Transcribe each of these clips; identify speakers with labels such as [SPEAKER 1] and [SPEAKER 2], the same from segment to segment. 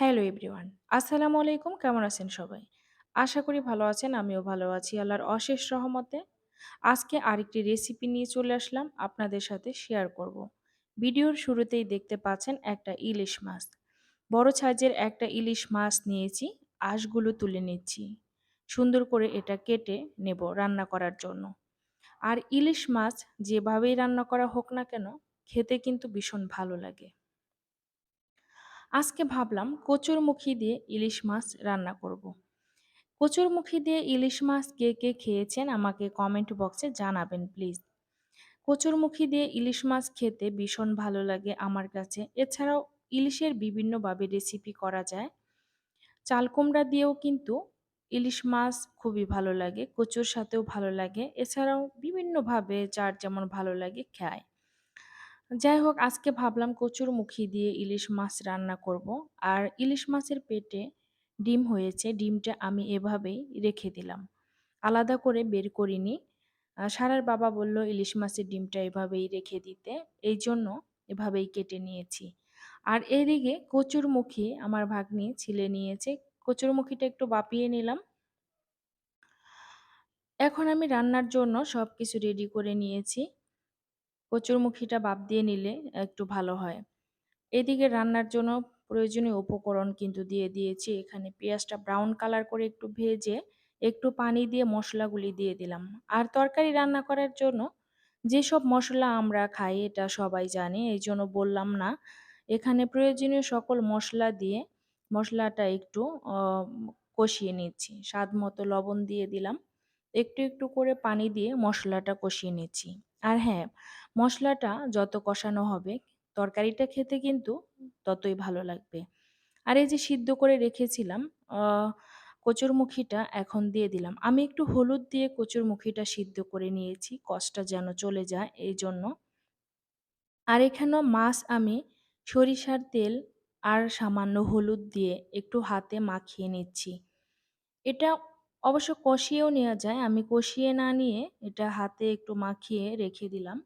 [SPEAKER 1] Hello everyone আসসালামু আলাইকুম। কেমন আছেন সবাই? আশা করি ভালো আছেন, আমিও ভালো আছি আল্লাহর অশেষ রহমতে। আজকে আরেকটি রেসিপি নিয়ে চলে আসলাম, আপনাদের সাথে শেয়ার করব। ভিডিওর শুরুতেই দেখতে পাচ্ছেন একটা ইলিশ মাছ। বড় সাইজের একটা ইলিশ মাছ নিয়েছি, আঁশগুলো তুলে নিচ্ছি। সুন্দর করে এটা কেটে নেব রান্না করার জন্য। আর ইলিশ মাছ যেভাবেই রান্না করা হোক না কেন, খেতে কিন্তু ভীষণ ভালো লাগে। আজকে ভাবলাম কচুরমুখী দিয়ে ইলিশ মাছ রান্না করব। কচুরমুখী দিয়ে ইলিশ মাছ কে কে খেয়েছেন আমাকে কমেন্ট বক্সে জানাবেন প্লিজ কচুরমুখী দিয়ে ইলিশ মাছ খেতে ভীষণ ভালো লাগে আমার কাছে। এছাড়াও ইলিশের বিভিন্নভাবে রেসিপি করা যায়। চাল কুমড়া দিয়েও কিন্তু ইলিশ মাছ খুবই ভালো লাগে, কচুর সাথেও ভালো লাগে। এছাড়াও বিভিন্নভাবে যার যেমন ভালো লাগে, খায়। যাই হোক, আজকে ভাবলাম কচুরমুখী দিয়ে ইলিশ মাছ রান্না করব। আর ইলিশ মাছের পেটে ডিম হয়েছে, ডিমটা আমি এভাবেই রেখে দিলাম। আলাদা করে বের করিনি। সারার বাবা বলল, ইলিশ মাছের ডিমটা এভাবেই রেখে দিতে। এই জন্য এভাবেই কেটে নিয়েছি। আর এদিকে কচুরমুখী আমার ভাগ্নি ছিলে নিয়েছে। কচুরমুখীটা একটু বাপিয়ে নিলাম। এখন আমি রান্নার জন্য সব কিছু রেডি করে নিয়েছি। কচুরমুখীটা বাপ দিয়ে নিলে একটু ভালো হয়। এদিকে রান্নার জন্য প্রয়োজনীয় উপকরণ কিন্তু দিয়ে দিয়েছি। এখানে পেঁয়াজটা ব্রাউন কালার করে একটু ভেজে একটু পানি দিয়ে মশলাগুলি দিয়ে দিলাম। আর তরকারি রান্না করার জন্য যেসব মশলা আমরা খাই এটা সবাই জানে এই জন্য বললাম না। এখানে প্রয়োজনীয় সকল মশলা দিয়ে মশলাটা একটু কষিয়ে নিচ্ছি। স্বাদ মতো লবণ দিয়ে দিলাম। একটু একটু করে পানি দিয়ে মশলাটা কষিয়ে নিচ্ছি। আর হ্যাঁ মশলাটা যত কষানো হবে, তরকারিটা খেতে কিন্তু ততই ভালো লাগবে। আর এই যে সিদ্ধ করে রেখেছিলাম কচুরমুখীটা এখন দিয়ে দিলাম। আমি একটু হলুদ দিয়ে কচুরমুখীটা সিদ্ধ করে নিয়েছি কষটা যেন চলে যায় এই জন্য। আর এখানেও মাছ আমি সরিষার তেল আর সামান্য হলুদ দিয়ে একটু হাতে মাখিয়ে নিচ্ছি। এটা অবশ্য কষিয়েও নেওয়া যায়। আমি কষিয়ে না নিয়ে এটা হাতে একটু মাখিয়ে রেখে দিলাম।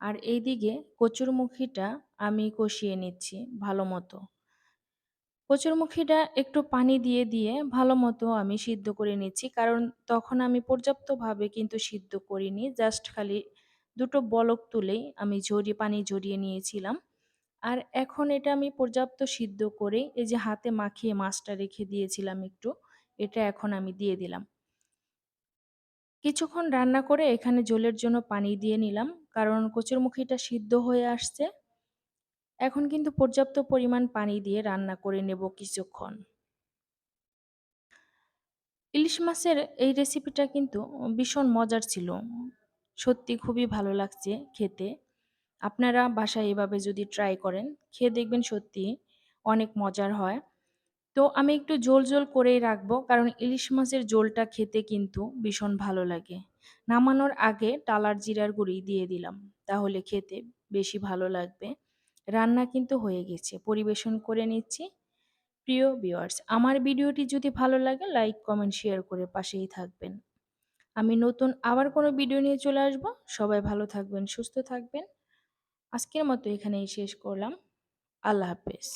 [SPEAKER 1] আর এইদিকে কচুরমুখীটা আমি কষিয়ে নিচ্ছি ভালো মতো। কচুরমুখীটা একটু পানি দিয়ে দিয়ে ভালো মতো আমি সিদ্ধ করে নিচ্ছি। কারণ তখন আমি পর্যাপ্তভাবে কিন্তু সিদ্ধ করিনি। জাস্ট খালি দুটো বলক তুলেই আমি ঝরিয়ে, পানি ঝরিয়ে নিয়েছিলাম। আর এখন এটা আমি পর্যাপ্ত সিদ্ধ করে এই যে হাতে মাখিয়ে মাছটা রেখে দিয়েছিলাম একটু এটা এখন আমি দিয়ে দিলাম। কিছুক্ষণ রান্না করে এখানে জলের জন্য পানি দিয়ে নিলাম, কারণ কচুরমুখীটা সিদ্ধ হয়ে আসছে। এখন কিন্তু পর্যাপ্ত পরিমাণ পানি দিয়ে রান্না করে নেব কিছুক্ষণ। ইলিশ মাছের এই রেসিপিটা কিন্তু ভীষণ মজার ছিল। সত্যি খুবই ভালো লাগছে খেতে। আপনারা বাসায় এভাবে যদি ট্রাই করেন, খেয়ে দেখবেন সত্যি অনেক মজার হয়। তো আমি একটু জোল জোল করেই রাখব, কারণ ইলিশ মাছের জোলটা খেতে কিন্তু ভীষণ ভালো লাগে। নামানোর আগে টালার জিরার গুঁড়ি দিয়ে দিলাম, তাহলে খেতে বেশি ভালো লাগবে। রান্না কিন্তু হয়ে গেছে, পরিবেশন করে নিচ্ছি। প্রিয় ভিউয়ার্স, আমার ভিডিওটি যদি ভালো লাগে, লাইক, কমেন্ট, শেয়ার করে পাশেই থাকবেন। আমি নতুন আবার কোনো ভিডিও নিয়ে চলে আসব। সবাই ভালো থাকবেন, সুস্থ থাকবেন। আজকের মতো এখানেই শেষ করলাম। আল্লাহ হাফেজ।